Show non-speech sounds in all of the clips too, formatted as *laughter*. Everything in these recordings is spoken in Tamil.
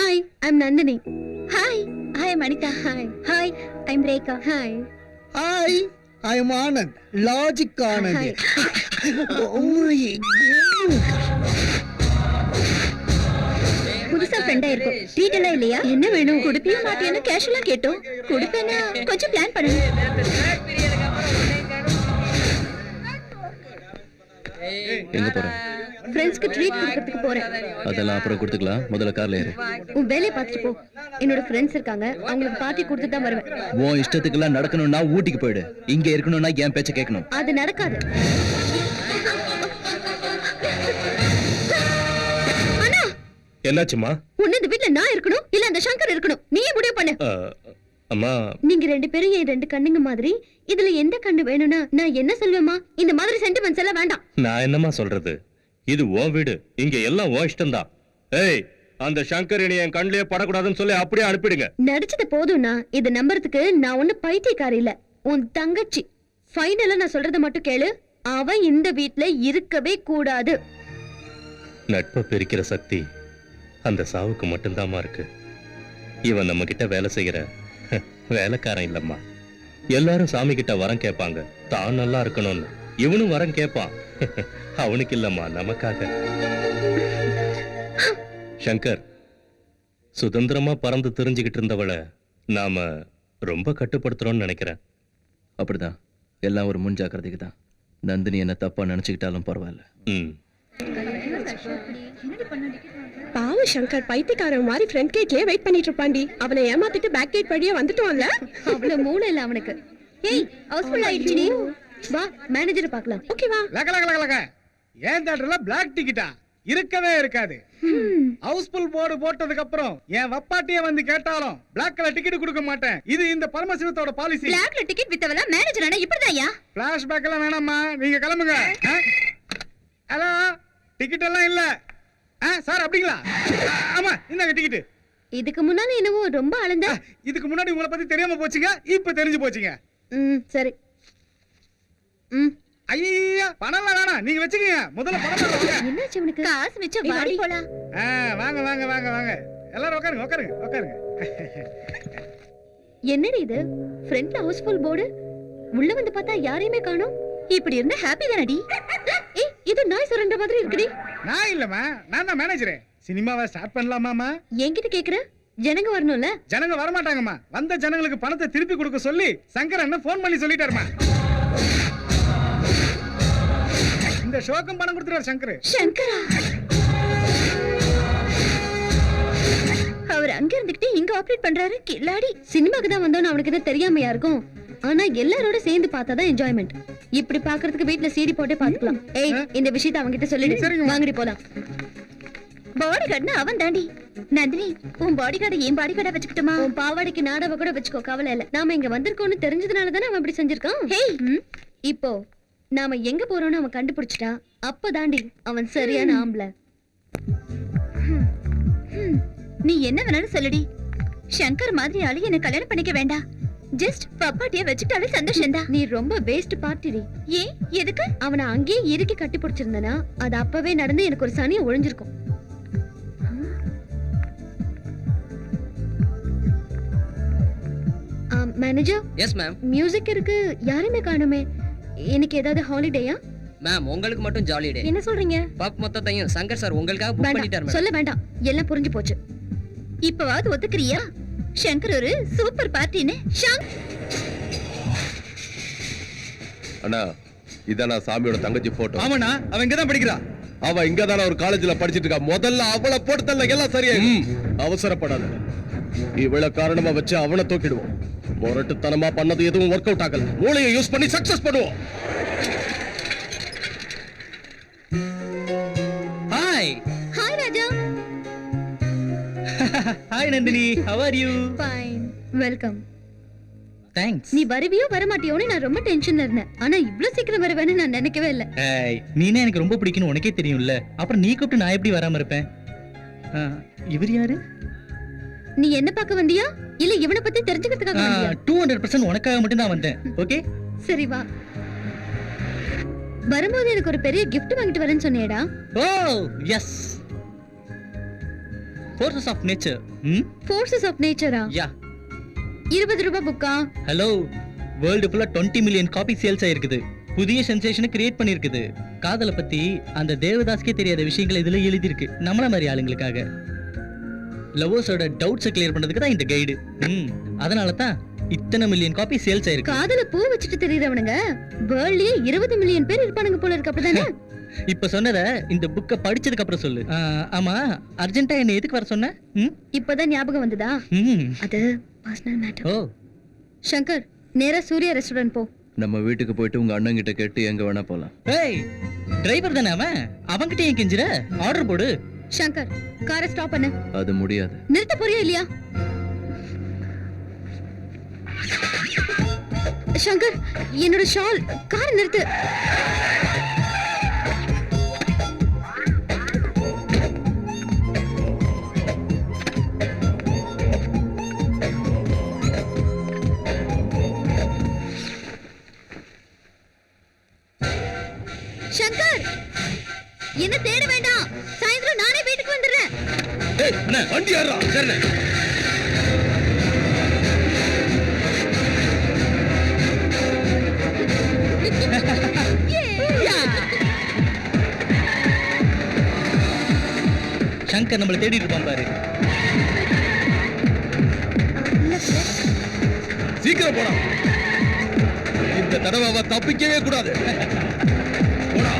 Hi I'm Nandini hi hi Anitha hi hi I'm Rekha hi hi I am Anand logic Anand Oh my புதுசா ஃப்ரெண்டா இருக்கும் எல்லாம் இல்லையா? என்ன வேணும்? குடுப்பியா மாட்டியான்னு கேஷுவலா கேட்டோம். குடுப்பேனா கொஞ்சம் பிளான் பண்ணு எங்க போற? ஃப்ரெண்ட்ஸ்க்கு ட்ரீட் கொடுக்கறதுக்கு போறேன். அதெல்லாம் அப்புறம் கொடுத்துக்கலாம். முதல்ல கார்ல ஏறு. உன் வேலையை பார்த்துட்டு போ. என்னோட ஃப்ரெண்ட்ஸ் இருக்காங்க. அவங்களுக்கு பார்ட்டி கொடுத்துட்டு தான் வருவேன். உன் இஷ்டத்துக்கெல்லாம் நடக்கணும்னா ஊட்டிக்கு போயிடு. இங்க இருக்கணும்னா என் பேச்ச கேட்கணும். அது நடக்காது. என்னாச்சுமா ஒண்ணு இந்த வீட்ல நான் இருக்கணும்? இல்ல அந்த சங்கர் இருக்கணும்? நீயே முடிவு பண்ணு. அம்மா. நீங்க ரெண்டு பேரும் என் ரெண்டு கண்ணுங்க மாதிரி இதுல எந்த கண்ணு வேணும்னா நான் என்ன சொல்வேமா இந்த மாதிரி சென்டிமெண்ட்ஸ் எல்லாம் வேண்டாம். நான் என்னம்மா சொல்றது? இது உன் வீடு. இங்க எல்லாம் உன் இஷ்டம்தான். ஏய் அந்த சங்கர் இனி என் கண்ணிலே படக்கூடாதுன்னு சொல்லி அப்படியே அனுப்பிடுங்க. நடிச்சது போதும்னா இதை நம்புறதுக்கு நான் ஒண்ணு பைத்தியக்காரி இல்ல. உன் தங்கச்சி. ஃபைனலா நான் சொல்றத மட்டும் கேளு. அவ இந்த வீட்ல இருக்கவே கூடாது. நட்பை பிரிக்கிற சக்தி அந்த சாவுக்கு மட்டும்தாம்மா இருக்கு. இவன் நம்ம கிட்ட வேலை செய்யற வேலைக்காரன் இல்லம்மா. எல்லாரும் சாமி கிட்ட வரம் கேட்பாங்க. தான் நல்லா இருக்கணும்னு. இவனும் வரம் கேட்பான் அவனுக்கு இல்லம்மா நமக்காக. சங்கர் சுதந்திரமா பறந்து தெரிஞ்சுக்கிட்டு இருந்தவளை நாம ரொம்ப கட்டுப்படுத்துறோம்னு நினைக்கிறேன். அப்படிதான். எல்லாம் ஒரு முன் ஜாக்கிரதைக்கு தான். நந்தினி என்ன தப்பா நினைச்சுக்கிட்டாலும் பரவாயில்ல. பாவம் சங்கர் பைத்தியக்காரன் மாதிரி ஃப்ரண்ட் கேட்லயே வெயிட் பண்ணிட்டு இருப்பாண்டி அவனை ஏமாத்திட்டு பேக் கேட் வழியா வந்துட்டோம்ல? அவ்வளவு மூளை இல்ல அவனுக்கு. ஏய் ஹவுஸ்ஃபுல் ஆயிடுச்சு நீ வா மேனேஜரை பார்க்கலாம். ஓகேவா லக லக லக லக. ஏன் தேட்டர்ல பிளாக் டிக்கெட்டா இருக்கவே இருக்காது. ஹவுஸ்ஃபுல் போர்டு போட்டதுக்கு அப்புறம் என் வப்பாட்டியே வந்து கேட்டாலும் பிளாக் கலர் டிக்கெட் கொடுக்க மாட்டேன். இது இந்த பரமசிவத்தோட பாலிசி பிளாக்ல டிக்கெட் வித்தவள மேனேஜர் ஆனா இப்படிதான்யா? பிளாஷ்பேக் எல்லாம் வேணாம்மா. நீங்க கிளம்புங்க? ஹலோ டிக்கெட் எல்லாம் இல்ல. சார் அப்படிங்களா? ஆமா இந்தாங்க டிக்கெட் இதுக்கு முன்னால என்னவோ ரொம்ப அழந்த இதுக்கு முன்னாடி உங்களை பத்தி தெரியாம போச்சுங்க. இப்ப தெரிஞ்சு போச்சுங்க. ம் சரி. ம். ஐயா பணம் வேணாம். நீங்க வச்சுக்கங்க. முதல்ல பணம் வாங்க. என்னாச்சு இவனுக்கு காசு மிச்சம் வாடி. போலாம் ஆ, வாங்க வாங்க வாங்க வாங்க. எல்லாரும் உட்காருங்க உட்காருங்க உட்காருங்க என்னடி இது? ஃப்ரண்ட்ல ஹவுஸ்ஃபுல் போர்டு உள்ள வந்து பார்த்தா யாரையுமே காணோம். இப்படி இருந்தா ஹாப்பி தானடி? ஏய் இது நாய் சுரண்ட மாதிரி இருக்குடி. நான் இல்லம்மா நான் தான் மேனேஜரே சினிமாவை ஸ்டார்ட் பண்ணலாமாமா என்கிட்ட கேக்குற? ஜனங்க வரணும்ல? ஜனங்க வரமாட்டாங்கம்மா. வந்த ஜனங்களுக்கு பணத்தை திருப்பி கொடுக்க சொல்லி சங்கர் அண்ணன் ஃபோன் பண்ணி சொல்லிட்டாருமா ஷோக்கும் பணம் கொடுத்துருவார் சங்கர். சங்கரா? அவர் அங்க இருந்துகிட்டு இங்க ஆபரேட் பண்றாரு. கில்லாடி சினிமாக்கு தான் வந்தோன்னு அவனுக்கு எதுவும் தெரியாமையா இருக்கும். ஆனா எல்லாரோட சேர்ந்து பார்த்தாதான் என்ஜாய்மெண்ட் இப்படி பாக்குறதுக்கு வீட்ல சீடி போட்டே பாத்துக்கலாம் ஏய் இந்த விஷயத்தை அவன்கிட்ட சொல்லிடு. சரிங்கம்மா. வாங்கடி போலாம். பாடி கார்டுனா அவன் தாண்டி. நந்தினி உன் பாடி கார்டை என் பாடி கார்டை வச்சுக்கிட்டுமா? உன் பாவாடைக்கு நாடாவ கூட வச்சுக்கோ கவலை இல்ல. நாம இங்க வந்திருக்கோம்னு தெரிஞ்சதுனால தானே அவன் இப்படி செஞ்சிருக்கான்? ஹேய் இப்போ நாம எங்க போறோம்னு அவன் கண்டுபிடிச்சிட்டா அப்பதாண்டி அவன் சரியான ஆம்பளை. நீ என்ன வேணாலும் சொல்லுடி. சங்கர் மாதிரி ஆளு என்ன கல்யாணம் பண்ணிக்க வேண்டாம். ஜஸ்ட் பப்பாட்டிய வச்சுட்டாலே சந்தோஷம் தான் நீ ரொம்ப வேஸ்ட் பார்ட்டிடி ஏன்? எதுக்கு? அவனை அங்கேயே இறுக்கி கட்டி பிடிச்சிருந்தனா அது அப்பவே நடந்து எனக்கு ஒரு சனியை ஒழிஞ்சிருக்கும். மேனேஜர் எஸ் மேம் மியூசிக் இருக்கு. யாருமே காணுமே. இன்னைக்கு ஏதாவது ஹாலிடேயா மேம் உங்களுக்கு மட்டும் ஜாலி டே என்ன சொல்றீங்க? பப் மொத்தத்தையும் சங்கர் சார் உங்களுக்காக புக் பண்ணிட்டார் மேம் சொல்ல வேண்டாம். எல்லாம் புரிஞ்சு போச்சு. இப்பவாவது ஒத்துக்கிறியா? சங்கர் ஒரு சூப்பர் பார்ட்டின்னு ஷாங் அண்ணா இதான் சாமியோட தங்கச்சி போட்டோ ஆமாண்ணா அவன் இங்க தான் படிக்கிறா. அவ இங்க தானே ஒரு காலேஜ்ல படிச்சிட்டு இருக்கா. முதல்ல அவளை போட்டு தள்ள எல்லாம் சரியா அவசரப்படாத. இவள காரணமா வச்சு அவனை தூக்கிடுவோம். முரட்டுத்தனமா பண்ணது எதுவும் ஒர்க் அவுட் ஆகல. மூளையை யூஸ் பண்ணி சக்சஸ் பண்ணுவோம். Hi hi Raja hi Nandini how are you fine welcome thanks நீ வருவியோ வரமாட்டியோன்னு நான் ரொம்ப டென்ஷன்ல இருந்தேன். ஆனா இவ்ளோ சீக்கிரம் வருவேன்னு நான் நினைக்கவே இல்ல. ஏய் நீனே எனக்கு ரொம்ப பிடிக்கும்னு உனக்கே தெரியும்ல. அப்புறம் நீ கூப்பிட்டு நான் எப்படி வராம இருப்பேன்? இவர் யாரு? நீ என்ன பார்க்க வந்தியா? இல்ல இவனை பத்தி தெரிஞ்சுக்கிறதுக்காக வந்தியா? டூ ஹண்ட்ரட் பர்சன்ட் உனக்காக மட்டும் தான் வந்தேன் ஓகே சரி வா. வரும்போது எனக்கு ஒரு பெரிய gift வாங்கிட்டு வரேன்னு சொன்னியேடா oh yes forces of nature ம்? ஃபோர்ஸஸ் ஆஃப் நேச்சரா யா இருபது ரூபாய் புக்கா? ஹலோ வேர்ல்டு ஃபுல்லா டுவெண்ட்டி மில்லியன் காப்பி சேல்ஸ் ஆயிருக்குது. புதிய சென்சேஷனை கிரியேட் பண்ணியிருக்குது. காதலை பத்தி அந்த தேவதாஸ்க்கே தெரியாத விஷயங்கள் இதுல எழுதியிருக்கு. நம்மள மாதிரி ஆளுங்களுக்காக. லவ்வர்ஸோட டவுட்ஸை கிளியர் பண்றதுக்கு தான் இந்த கைடு ம். அதனால தான் இத்தனை மில்லியன் காப்பி சேல்ஸ் ஆயிருக்கு. காதல பூ வச்சுட்டு தெரியறவனுங்க வேர்ல்ட்லயே இருபது மில்லியன் பேர் இருப்பானுங்க போல இருக்கு அப்படிதானே? *laughs* இப்ப சொன்னத இந்த புக்கை படிச்சதுக்கு அப்புறம் சொல்லு. ஆ, ஆமா. அர்ஜென்ட்டா என்ன எதுக்கு வர சொன்ன? ம்? இப்பதான் ஞாபகம் வந்ததா? ம். அது பர்சனல் மேட்டர் ஓ. சங்கர் நேரா சூர்யா ரெஸ்டாரண்ட் போ. நம்ம வீட்டுக்கு போயிட்டு உங்க அண்ணன் கிட்ட கேட்டு எங்க வேணா போலாம். ஏய் டிரைவர் தானே அவன்? அவன்கிட்ட ஏன் கெஞ்சுற? ஆர்டர் போடு. சங்கர் காரை ஸ்டாப் பண்ணு. அது முடியாது. நிறுத்த போறியா இல்லையா? சங்கர் என்னோட ஷால் காரை நிறுத்து. சங்கர் என்ன தேட வண்டி ஏறா சரிண்ணே சங்கர் நம்மள தேடிட்டு இருப்பான் பாரு. சீக்கிரம் போடா. இந்த தடவை அவ தப்பிக்கவே கூடாது. போடா.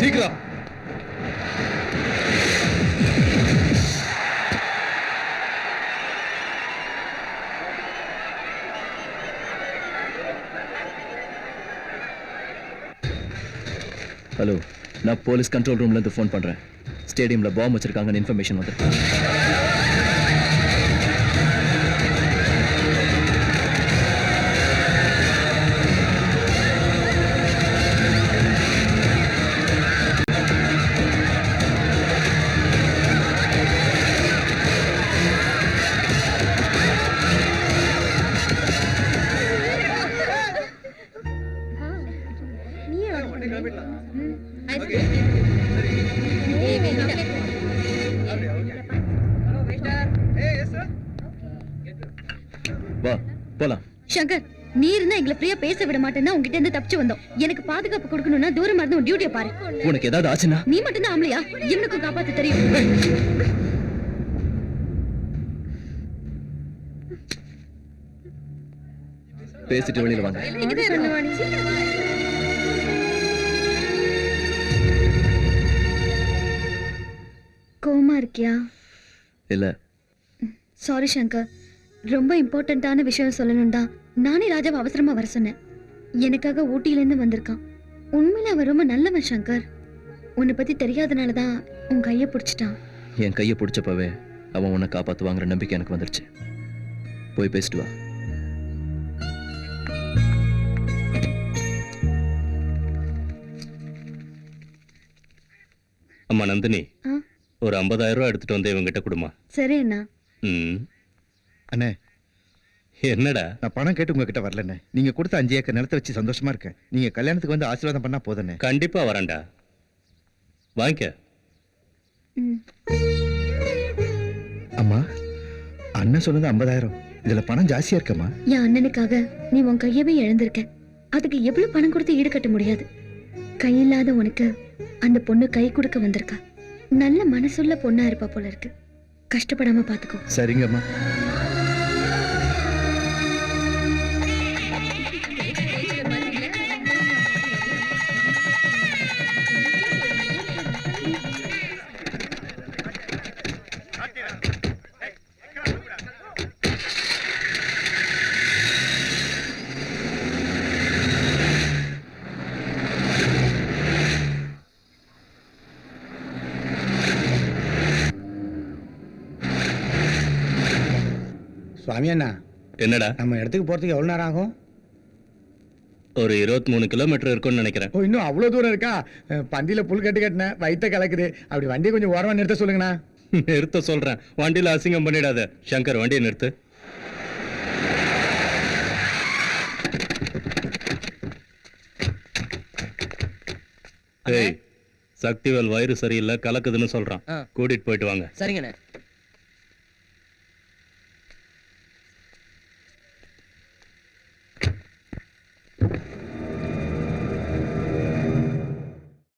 சீக்கிரம். ஹலோ நான் போலீஸ் கண்ட்ரோல் ரூம்ல இருந்து ஃபோன் பண்ணுறேன் ஸ்டேடியம்ல பாம்பு வச்சுருக்காங்கன்னு இன்ஃபர்மேஷன் வந்து போலாம். சங்கர் நீ இருந்தா எங்களை ஃப்ரீயா பேச விட மாட்டேன்னா உங்ககிட்ட இருந்து தப்பிச்சு வந்தோம். எனக்கு பாதுகாப்பு கொடுக்கணும்னா தூரமா இருந்து உன் டியூட்டியை பாரு. உனக்கு ஏதாவது ஆச்சுன்னா? நீ மட்டும் தான் ஆம்பளையா? இவனுக்கும் காப்பாத்த தெரியும். பேசிட்டு வெளியில வாங்க. கோமா இருக்கியா? இல்ல. சாரி சங்கர். ரொம்ப இம்பார்ட்டண்ட்டான விஷயம் சொல்லணும் தான் நானே ராஜாவை அவசரமா வர சொன்னேன். எனக்காக ஊட்டியில இருந்து வந்திருக்கான். உண்மையில அவன் ரொம்ப நல்லவன் சங்கர். உன்னை பத்தி தெரியாதனால தான் உன் கையை பிடிச்சிட்டான். என் கையை பிடிச்சப்பவே அவன் உன்னை காப்பாத்துவாங்கிற நம்பிக்கை எனக்கு வந்துருச்சு. போய் பேசிட்டு வா. அம்மா நந்தினி? ஒரு 50000 ரூபாய் எடுத்துட்டு வந்து இவங்கிட்ட கொடுமா. சரி அண்ணா. ம். அண்ணே. என்னடா? நான் பணம் கேட்டு உங்ககிட்ட வரலண்ணே. நீங்க கொடுத்த அஞ்சு ஏக்கர் நிலத்தை வச்சு சந்தோஷமா இருக்கேன். நீங்க கல்யாணத்துக்கு வந்து ஆசீர்வாதம் பண்ணா போதுண்ணே கண்டிப்பா வரேன்டா. வாங்கிக்க ம். அம்மா அண்ணன் சொன்னது ஐம்பதாயிரம். இதுல பணம் ஜாஸ்தியா இருக்கம்மா. என் அண்ணனுக்காக நீ உன் கையவே இழந்திருக்க. அதுக்கு எவ்வளவு பணம் கொடுத்து ஈடுகட்ட முடியாது. கையில்லாத உனக்கு அந்த பொண்ணு கை கொடுக்க வந்திருக்கா. நல்ல மனசுள்ள பொண்ணா இருப்பா போல இருக்கு. கஷ்டப்படாம பாத்துக்கோ. சரிங்கம்மா. சுவாமி அண்ணா என்னடா? நம்ம இடத்துக்கு போறதுக்கு எவ்வளவு நேரம் ஆகும்? ஒரு 23 மூணு கிலோமீட்டர் இருக்கும்னு நினைக்கிறேன். ஓ இன்னும் அவ்வளவு தூரம் இருக்கா? பந்தியில புல் கட்டு கட்டினேன் வயித்த கலக்குது. அப்படி வண்டியை கொஞ்சம் ஓரமா நிறுத்த சொல்லுங்கண்ணா. *laughs* நிறுத்த சொல்றேன். வண்டியில அசிங்கம் பண்ணிடாத. சங்கர் வண்டியை நிறுத்து. ஏய் சக்திவேல் வயிறு சரியில்லை கலக்குதுன்னு சொல்றான். கூட்டிட்டு போயிட்டு வாங்க. சரிங்கண்ணே.